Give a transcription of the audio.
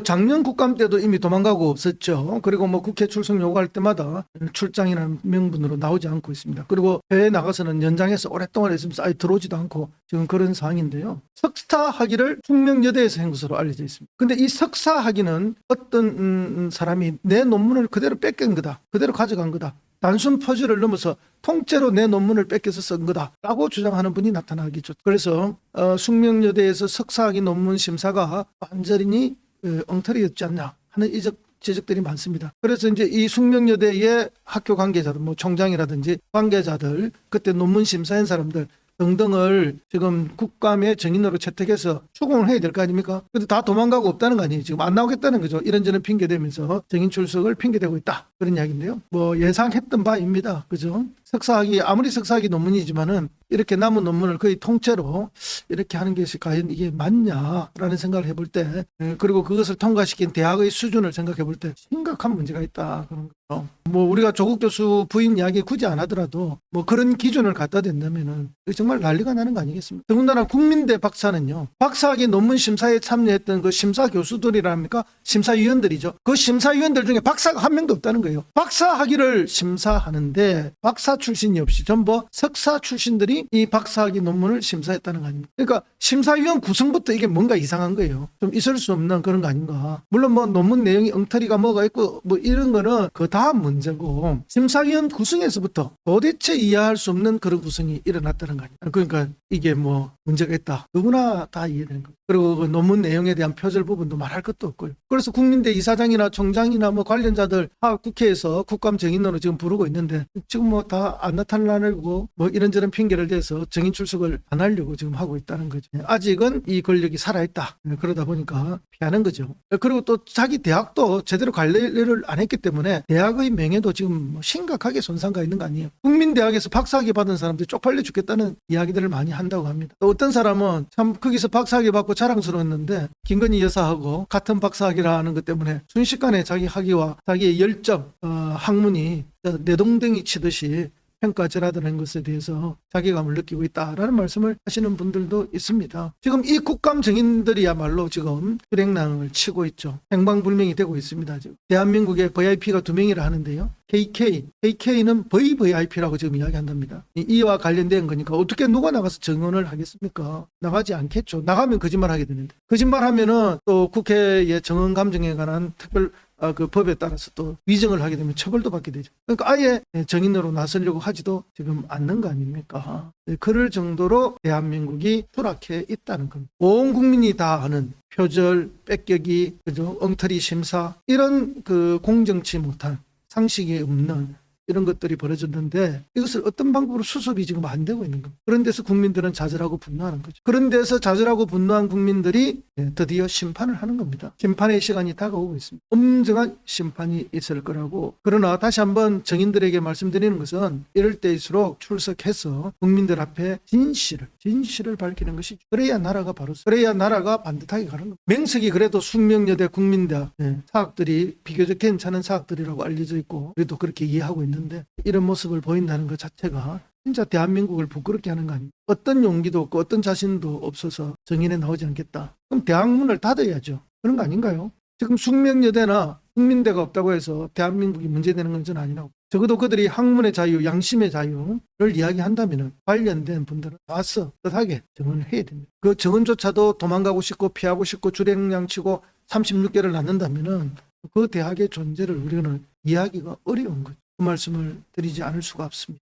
뭐 작년 국감 때도 이미 도망가고 없었죠. 그리고 뭐 국회 출석 요구할 때마다 출장이라는 명분으로 나오지 않고 있습니다. 그리고 해외 나가서는 연장해서 오랫동안 있으면서 아예 들어오지도 않고 지금 그런 상황인데요. 석사 학위를 숙명여대에서 한 것으로 알려져 있습니다. 근데 이 석사 학위는 어떤 음, 사람이 내 논문을 그대로 뺏긴 거다. 그대로 가져간 거다. 단순 퍼즐을 넘어서 통째로 내 논문을 뺏겨서 쓴 거다라고 주장하는 분이 나타나겠죠. 그래서 어, 숙명여대에서 석사학위 논문 심사가 완전히 어, 엉터리였지 않냐 하는 이적 지적들이 많습니다. 그래서 이제 이 숙명여대의 학교 관계자들, 뭐 총장이라든지 관계자들, 그때 논문 심사한 사람들 등등을 지금 국감의 정인으로 채택해서 추궁을 해야 될 거 아닙니까? 근데 다 도망가고 없다는 거 아니에요. 지금 안 나오겠다는 거죠. 이런저런 핑계 대면서 정인 출석을 핑계대고 있다. 그런 이야기인데요. 뭐 예상했던 바입니다. 그죠? 석사학위, 아무리 석사학위 논문이지만은 이렇게 남은 논문을 거의 통째로 이렇게 하는 것이 과연 이게 맞냐라는 생각을 해볼 때, 에, 그리고 그것을 통과시킨 대학의 수준을 생각해 볼 때 심각한 문제가 있다. 그런 거죠. 뭐 우리가 조국 교수 부인 이야기 굳이 안 하더라도 뭐 그런 기준을 갖다 댄다면은 정말 난리가 나는 거 아니겠습니까? 더군다나 국민대 박사는요, 박사학위 논문 심사에 참여했던 그 심사 교수들이랍니까? 심사위원들이죠. 그 심사위원들 중에 박사가 한 명도 없다는 거예요. 박사 학위를 심사하는데 박사 출신이 없이 전부 석사 출신들이 이 박사학위 논문을 심사했다는 거 아닙니까? 그러니까 심사위원 구성부터 이게 뭔가 이상한 거예요. 좀 있을 수 없는 그런 거 아닌가. 물론 뭐 논문 내용이 엉터리가 뭐가 있고 뭐 이런 거는 그 다음 문제고 심사위원 구성에서부터 도대체 이해할 수 없는 그런 구성이 일어났다는 거 아닙니까? 그러니까 이게 뭐 문제가 있다. 누구나 다 이해되는 거. 그리고 그 논문 내용에 대한 표절 부분도 말할 것도 없고요. 그래서 국민대 이사장이나 총장이나 뭐 관련자들 아, 국회에서 국감 정인으로 지금 부르고 있는데 지금 뭐 다 안 나타나려고 뭐 이런저런 핑계를 대서 정인 출석을 안 하려고 지금 하고 있다는 거죠. 아직은 이 권력이 살아있다. 네, 그러다 보니까 피하는 거죠. 그리고 또 자기 대학도 제대로 관리를 안 했기 때문에 대학의 명예도 지금 뭐 심각하게 손상가 있는 거 아니에요. 국민대학에서 박사학위 받은 사람들이 쪽팔려 죽겠다는 이야기들을 많이 한다고 합니다. 또 어떤 사람은 참 거기서 박사학위 받고 자랑스러웠는데 김건희 여사하고 같은 박사학위라는 것 때문에 순식간에 자기 학위와 자기의 열정, 어, 학문이 내동댕이 치듯이 평가절하다는 것에 대해서 자괴감을 느끼고 있다라는 말씀을 하시는 분들도 있습니다. 지금 이 국감 정인들이야말로 지금 불행랑을 치고 있죠. 행방불명이 되고 있습니다. 지금 대한민국에 VIP가 두 명이라 하는데요. KK, KK는 VVIP라고 지금 이야기한답니다. 이- 이와 관련된 거니까 어떻게 누가 나가서 증언을 하겠습니까? 나가지 않겠죠. 나가면 거짓말 하게 되는데. 거짓말 하면은 또 국회의 정언 감정에 관한 특별 아, 그 법에 따라서 또 위정을 하게 되면 처벌도 받게 되죠. 그러니까 아예 정인으로 나서려고 하지도 지금 않는 거 아닙니까? 네, 그럴 정도로 대한민국이 추락해 있다는 겁니다. 온 국민이 다 아는 표절, 뺏겨기, 그죠? 엉터리 심사 이런 그 공정치 못한 상식이 없는 이런 것들이 벌어졌는데 이것을 어떤 방법으로 수습이 지금 안 되고 있는 겁니다. 그런 데서 국민들은 좌절하고 분노하는 거죠. 그런 데서 좌절하고 분노한 국민들이 예, 드디어 심판을 하는 겁니다. 심판의 시간이 다가오고 있습니다. 엄정한 심판이 있을 거라고. 그러나 다시 한번 정인들에게 말씀드리는 것은 이럴 때일수록 출석해서 국민들 앞에 진실을 진실을 밝히는 것이 그래야 나라가 바로 그래야 나라가 반듯하게 가는 겁니다. 명색이 그래도 숙명여대 국민대학 예, 사학들이 비교적 괜찮은 사학들이라고 알려져 있고 그래도 그렇게 이해하고 있는 데 이런 모습을 보인다는 것 자체가 진짜 대한민국을 부끄럽게 하는 거 아닙니까? 어떤 용기도 없고 어떤 자신도 없어서 정인에 나오지 않겠다. 그럼 대학문을 닫아야죠. 그런 거 아닌가요? 지금 숙명여대나 국민대가 없다고 해서 대한민국이 문제되는 건 저는 아니라고. 적어도 그들이 학문의 자유, 양심의 자유를 이야기한다면 관련된 분들은 와서 뜻하게 정언을 해야 됩니다. 그 정언조차도 도망가고 싶고 피하고 싶고 주랭량 치고 36개를 낳는다면 은 그 대학의 존재를 우리는 이해하기가 어려운 거죠. 그 말씀을 드리지 않을 수가 없습니다.